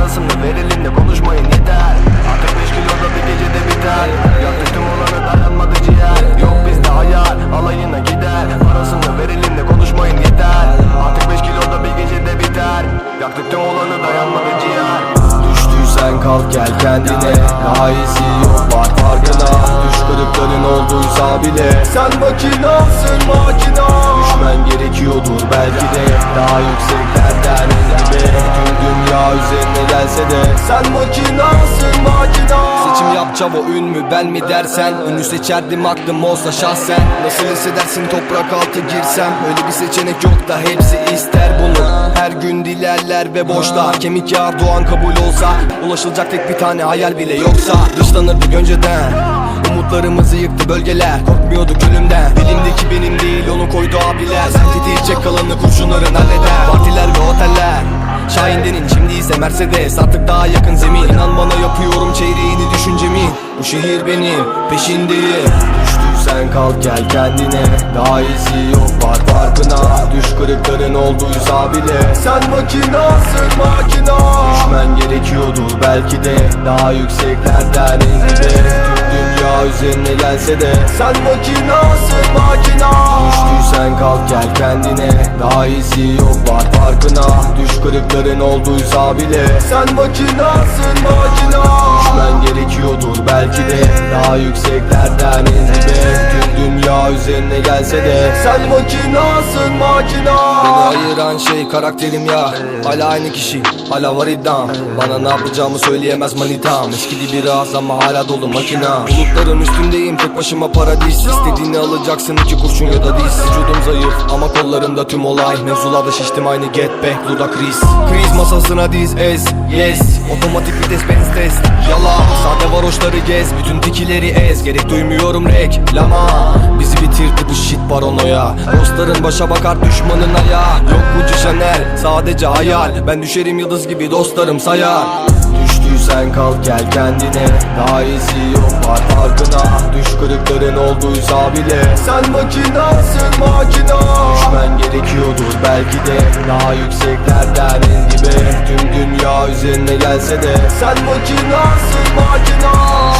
arasında verilinde konuşmayın yeter Artık 5 kilo da bir gecede biter. Yaptık tüm olanı dayanmadı ciğer. Yok bizde hayal alayına gider. Arasında verilinde konuşmayın yeter Artık 5 kilo da bir gecede biter. Yaktık tüm olanı dayanmadı ciğer. Düştüysen kalk gel kendine. Daha iyisi yok bak farkına. Düş kırıkların olduysa bile. Sen makinasın makina. Düşmen gerekiyordur belki de. Daha yükseklerden gibi Tüm dünya üzerine gelse de. Sen makinasın makina. Seçim yap çaba ün mü ben mi dersen? Ünlü seçerdim aklım olsa şahsen. Nasıl hissedersin toprak altı girsem? Öyle bir seçenek yok da hepsi ister bunu. Her gün dilerler ve boşlar Kemik yağı doğan kabul olsa Ulaşılacak tek bir tane hayal bile yoksa. Dışlanırdık önceden. Umutlarımızı yıktı bölgeler. Korkmuyorduk ölümden Dilimdeki benim değil onu koydu abiler. Sen titiyecek kalanı kurşunların Şahindenin şimdi ise Mercedes. Artık daha yakın zemin. İnan bana yapıyorum çeyreğini düşüncemi. Bu şehir benim peşindeyim. Düştüysen kalk gel kendine. Daha iyisi yok var farkına. Düş kırıkların olduysa bile. Sen makinasın makina. Düşmen gerekiyordur belki de. Daha yükseklerden en dibe Tüm dünya üzerine gelse de. Sen makinasın makina? Düştüysen kalk gel kendine. Daha iyisi yok var farkına. Düş kırıkların olduysa bile. Sen makinasın makina? Düşmen gerekiyordur belki de. Daha yükseklerden Tüm dünya üzerine gelse de Sen makinasın makina. Beni ayıran şey karakterim ya. Hala aynı kişi hala var iddiam. Bana ne yapacağımı söyleyemez manitam. Eskidi biraz ama hala dolu makina. Bulutların üstündeyim tek başıma paradis. İstediğini alacaksın iki kurşun ya da diz. Vücudum zayıf ama kollarımda tüm olay. Mevzularda şiştim aynı get back dudak kriz. Kriz masasına diz ez yes. Otomatik vites benz test Yala sade varoşları gez. Bütün tikileri ez. Gerek duymuyorum reklama paranoya. Dostların başa bakar düşmanın ayağı. Yok Gucci Chanel sadece hayal. Ben düşerim yıldız gibi dostlarım sayar. Düştüysen kalk gel kendine. Daha iyisi yok var farkına. Düş kırıkların olduysa bile. Sen makinasın makina. Düşmen gerekiyordur belki de. Daha yükseklerden en dibe. Tüm dünya üzerine gelse de. Sen makinasın makina